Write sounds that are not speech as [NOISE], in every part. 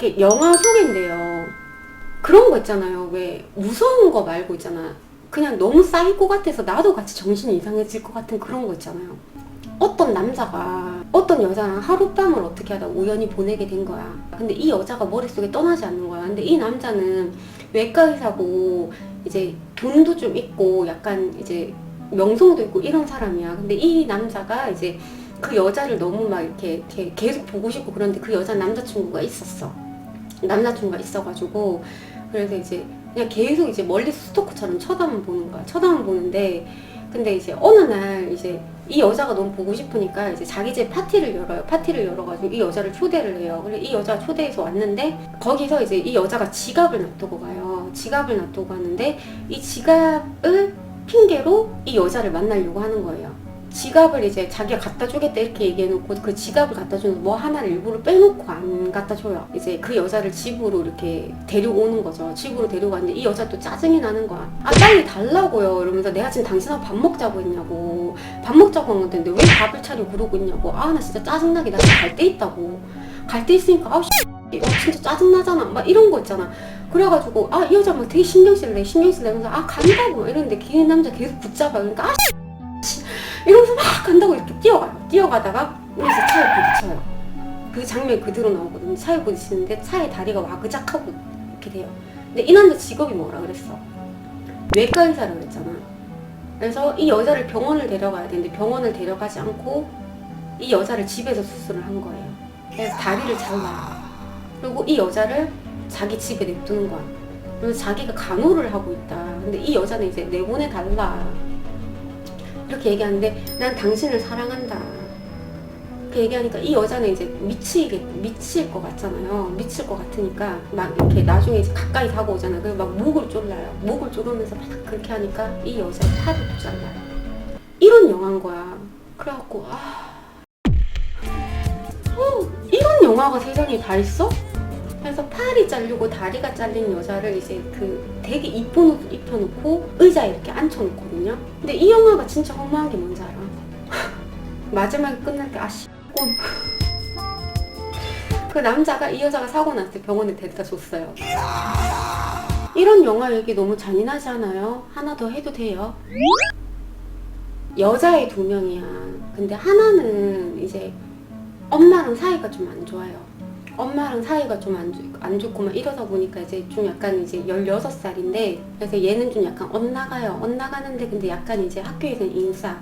이렇게 영화 속인데요. 그런 거 있잖아요. 왜 무서운 거 말고 있잖아. 그냥 너무 사이코 같아서 나도 같이 정신이 이상해질 것 같은 그런 거 있잖아요. 어떤 남자가 어떤 여자랑 하룻밤을 어떻게 하다 우연히 보내게 된 거야. 근데 이 여자가 머릿속에 떠나지 않는 거야. 근데 이 남자는 외과 의사고 이제 돈도 좀 있고 약간 이제 명성도 있고 이런 사람이야. 근데 이 남자가 이제 그 여자를 너무 막 이렇게, 이렇게 계속 보고 싶고 그런데 그 여자 남자친구가 있었어. 남자친구가 있어가지고 그래서 이제 그냥 계속 이제 멀리서 스토커처럼 쳐다만 보는 거야. 쳐다만 보는데 근데 이제 어느 날 이제 이 여자가 너무 보고 싶으니까 이제 자기 집 파티를 열어요. 파티를 열어가지고 이 여자를 초대를 해요. 그래서 이 여자가 초대해서 왔는데 거기서 이제 이 여자가 지갑을 놔두고 가요. 지갑을 놔두고 가는데 이 지갑을 핑계로 이 여자를 만나려고 하는 거예요. 지갑을 이제 자기가 갖다 주겠다 이렇게 얘기해놓고 그 지갑을 갖다 주는 뭐 하나를 일부러 빼놓고 안 갖다 줘요. 이제 그 여자를 집으로 이렇게 데려오는 거죠. 집으로 데려가는데 이 여자 또 짜증이 나는 거야. 아 빨리 달라고요. 이러면서 내가 지금 당신하고 밥 먹자고 했냐고. 밥 먹자고 한 건데 왜 밥을 차리고 그러고 있냐고. 아 나 진짜 짜증나게 나 지금 갈 데 있다고. 갈 데 있으니까 아우 씨, 어, 진짜 짜증나잖아. 막 이런 거 있잖아. 그래가지고 아 이 여자 막 되게 신경 쓸래 신경 쓸래 이러면서 아 간다고 이러는데 그 남자 계속 붙잡아 그러니까 아 씨, 이러면서 막 간다고 이렇게 뛰어가요 뛰어가다가 여기서 차에 부딪혀요. 그 장면이 그대로 나오거든요. 차에 부딪히는데 차에 다리가 와그작하고 이렇게 돼요. 근데 이 남자 직업이 뭐라 그랬어? 외과 의사라고 그랬잖아. 그래서 이 여자를 병원을 데려가야 되는데 병원을 데려가지 않고 이 여자를 집에서 수술을 한 거예요. 그래서 다리를 잘라요. 그리고 이 여자를 자기 집에 냅두는 거야. 그래서 자기가 간호를 하고 있다. 근데 이 여자는 이제 내보내 달라. 이렇게 얘기하는데 난 당신을 사랑한다. 그렇게 얘기하니까 이 여자는 이제 미치겠 미칠 것 같잖아요. 미칠 것 같으니까 막 이렇게 나중에 이제 가까이 다가오잖아. 그래서 막 목을 졸라요. 목을 조르면서 막 그렇게 하니까 이 여자의 팔을 또 잘라요. 이런 영화인 거야. 그래갖고 아, 어, 이런 영화가 세상에 다 있어? 그래서 팔이 잘리고 다리가 잘린 여자를 이제 그 되게 이쁜 옷 입혀놓고 의자에 이렇게 앉혀놓거든요. 근데 이 영화가 진짜 허무한 게 뭔지 알아? [LAUGHS] 마지막에 끝날 때 아씨 꼼. [LAUGHS] 그 남자가 이 여자가 사고 났을 때 병원에 데려다 줬어요. 이런 영화 얘기 너무 잔인하지 않아요? 하나 더 해도 돼요? 여자애 두 명이야. 근데 하나는 이제 엄마랑 사이가 좀 안 좋아요. 엄마랑 사이가 좀 안 안 좋고 막 이러다 보니까 이제 좀 약간 이제 16살인데 그래서 얘는 좀 약간 엇나가요. 엇나가는데 근데 약간 이제 학교에서는 인싸.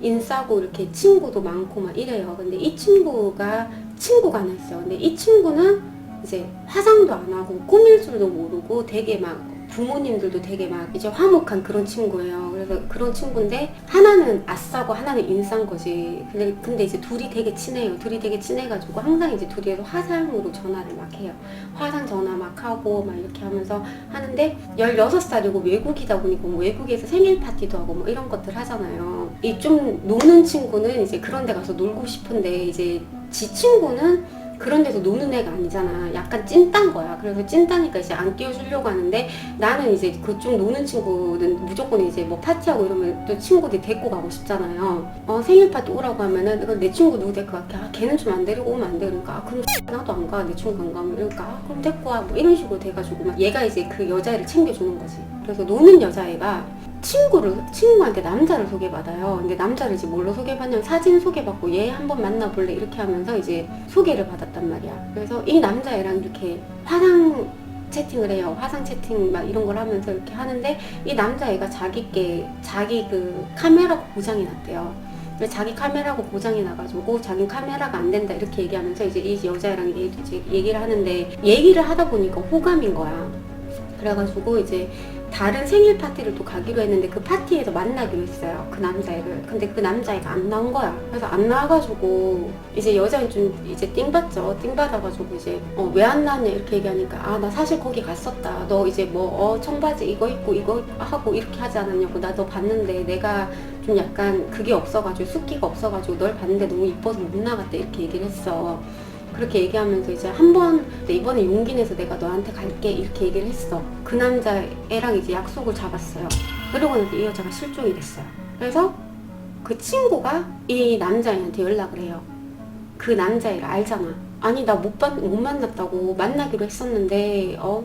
인싸고 이렇게 친구도 많고 막 이래요. 근데 이 친구가 친구가 하나 있어요. 근데 이 친구는 이제 화장도 안 하고 꾸밀 줄도 모르고 되게 막 부모님들도 되게 막 이제 화목한 그런 친구예요. 그래서 그런 친구인데 하나는 아싸고 하나는 인싸인 거지. 근데, 근데 이제 둘이 되게 친해요. 둘이 되게 친해가지고 항상 이제 둘이서 화상으로 전화를 막 해요. 화상 전화 막 하고 막 이렇게 하면서 하는데 16살이고 외국이다 보니까 뭐 외국에서 생일 파티도 하고 뭐 이런 것들 하잖아요. 이 좀 노는 친구는 이제 그런 데 가서 놀고 싶은데 이제 지 친구는 그런 데서 노는 애가 아니잖아. 약간 찐딴 거야. 그래서 찐따니까 이제 안 끼워주려고 하는데 나는 이제 그쪽 노는 친구는 무조건 이제 뭐 파티하고 이러면 또 친구들 데리고 가고 싶잖아요. 어, 생일 파티 오라고 하면은 내 친구 누구 데리고 갈게. 아, 걔는 좀 안 데리고 오면 안 돼. 그러니까 아, 그럼 [LAUGHS] 나도 안 가. 내 친구 안 가면 이러니까 아, 그럼 데리고 와. 뭐 이런 식으로 돼가지고 막 얘가 이제 그 여자애를 챙겨주는 거지. 그래서 노는 여자애가 친구를 친구한테 남자를 소개받아요. 근데 남자를 이제 뭘로 소개받냐면 사진 소개받고 얘 한번 만나볼래 이렇게 하면서 이제 소개를 받았단 말이야. 그래서 이 남자애랑 이렇게 화상 채팅을 해요. 화상 채팅 막 이런 걸 하면서 이렇게 하는데 이 남자애가 자기께 자기 그 카메라가 고장이 났대요. 자기 카메라가 고장이 나가지고 자기 카메라가 안 된다 이렇게 얘기하면서 이제 이 여자애랑 얘기, 얘기를 하는데 얘기를 하다 보니까 호감인 거야. 그래가지고 이제 다른 생일 파티를 또 가기로 했는데 그 파티에서 만나기로 했어요. 그 남자애를. 근데 그 남자애가 안 나온 거야. 그래서 안 나와가지고 이제 여자는 좀 이제 띵받죠. 띵받아가지고 이제 어, 왜 안 나왔냐 이렇게 얘기하니까 아 나 사실 거기 갔었다. 너 이제 뭐 어, 청바지 이거 입고 이거 하고 이렇게 하지 않았냐고 나 너 봤는데 내가 좀 약간 그게 없어가지고 숫기가 없어가지고 널 봤는데 너무 이뻐서 못 나갔다 이렇게 얘기를 했어. 그렇게 얘기하면서 이제 한 번 이번에 용기 내서 내가 너한테 갈게 이렇게 얘기를 했어. 그 남자 애랑 이제 약속을 잡았어요. 그러고 나서 이 여자가 실종이 됐어요. 그래서 그 친구가 이 남자애한테 연락을 해요. 그 남자애를 알잖아. 아니 나 못 못 만났다고 만나기로 했었는데 어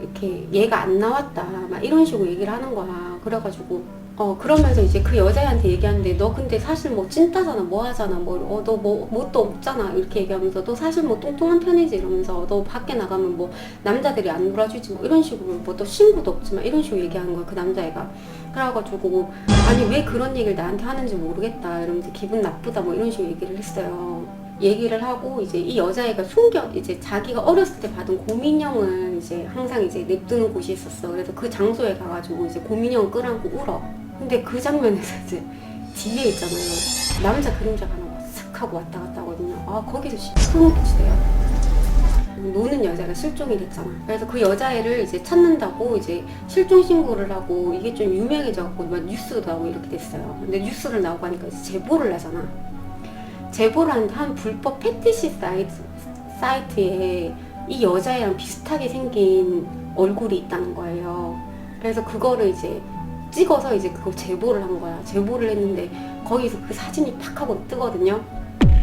이렇게 얘가 안 나왔다 막 이런 식으로 얘기를 하는 거야 그래가지고 어 그러면서 이제 그 여자애한테 얘기하는데 너 근데 사실 뭐 찐따잖아. 뭐 하잖아. 뭐어너뭐 뭣도 없잖아. 이렇게 얘기하면서 너 사실 뭐 뚱뚱한 편이지. 이러면서 너 밖에 나가면 뭐 남자들이 안 놀아주지. 뭐 이런 식으로 뭐 또 친구도 없지만 이런 식으로 얘기하는 거야 그 남자애가. 그래가지고 아니 왜 그런 얘기를 나한테 하는지 모르겠다. 이러면서 기분 나쁘다. 뭐 이런 식으로 얘기를 했어요. 얘기를 하고 이제 이 여자애가 숨겨 이제 자기가 어렸을 때 받은 고민형을 이제 항상 이제 냅두는 곳이 있었어. 그래서 그 장소에 가가지고 이제 고민형 끌안고 울어. 근데 그 장면에서 이제 뒤에 있잖아요. 남자 그림자가 하나 쓱 하고 왔다 갔다 하거든요. 아 거기서 소름끼치대요. 노는 여자가 실종이 됐잖아. 그래서 그 여자애를 이제 찾는다고 이제 실종 신고를 하고 이게 좀 유명해져갖고 막 뉴스도 나오고 이렇게 됐어요. 근데 뉴스를 나오고 하니까 제보를 하잖아. 제보를 하는데 한 불법 패티시 사이트, 사이트에 이 여자애랑 비슷하게 생긴 얼굴이 있다는 거예요. 그래서 그거를 이제 찍어서 이제 그거 제보를 한 거야. 제보를 했는데 거기서 그 사진이 팍 하고 뜨거든요.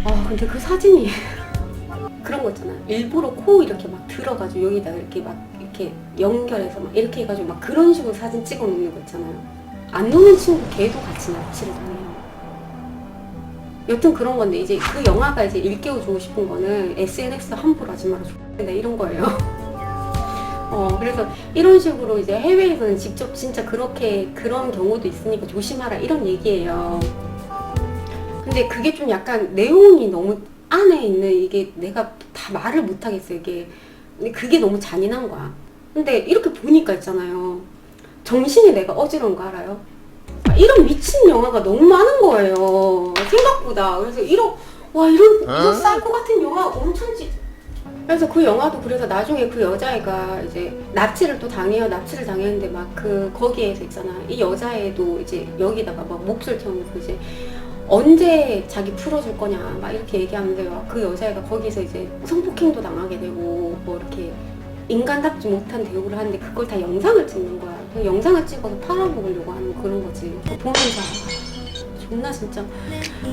아 근데 그 사진이 [LAUGHS] 그런 거 있잖아. 일부러 코 이렇게 막 들어가지고 여기다 이렇게 막 이렇게 연결해서 막 이렇게 해가지고 막 그런 식으로 사진 찍어 놓는 거 있잖아요. 안 노는 친구 걔도 같이 납치를 당해요. 여튼 그런 건데 이제 그 영화가 이제 일깨워 주고 싶은 거는 SNS 함부로 하지 X된다 이런 거예요. [LAUGHS] 어 그래서 이런 식으로 이제 해외에서는 직접 진짜 그렇게 그런 경우도 있으니까 조심하라 이런 얘기예요. 근데 그게 좀 약간 내용이 너무 안에 있는 이게 내가 다 말을 못 하겠어 이게 근데 그게 너무 잔인한 거야. 근데 이렇게 보니까 있잖아요. 정신이 내가 어지러운 거 알아요? 아, 이런 미친 영화가 너무 많은 거예요. 생각보다. 그래서 이런 와 이런 이런 쌀것 같은 영화 엄청 지. 그래서 그 영화도 그래서 나중에 그 여자애가 이제 납치를 또 당해요. 납치를 당했는데 막 그 거기에서 있잖아. 이 여자애도 이제 여기다가 막 몫을 태우면서 이제 언제 자기 풀어줄 거냐 막 이렇게 얘기하면서 그 여자애가 거기서 이제 성폭행도 당하게 되고 뭐 이렇게 인간답지 못한 대우를 하는데 그걸 다 영상을 찍는 거야. 그 영상을 찍어서 팔아먹으려고 하는 그런 거지. 보면서 아, 존나 진짜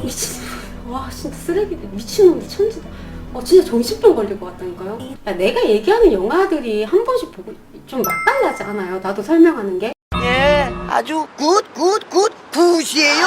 미친 와 진짜 쓰레기들 미친놈들 천지다. 어 진짜 정신병 걸릴 것 같다니까요. 야, 내가 얘기하는 영화들이 한 번씩 보고 좀 맛깔나지 않아요? 나도 설명하는 게. 예, 아주 굿, 굿, 굿, 굿이에요.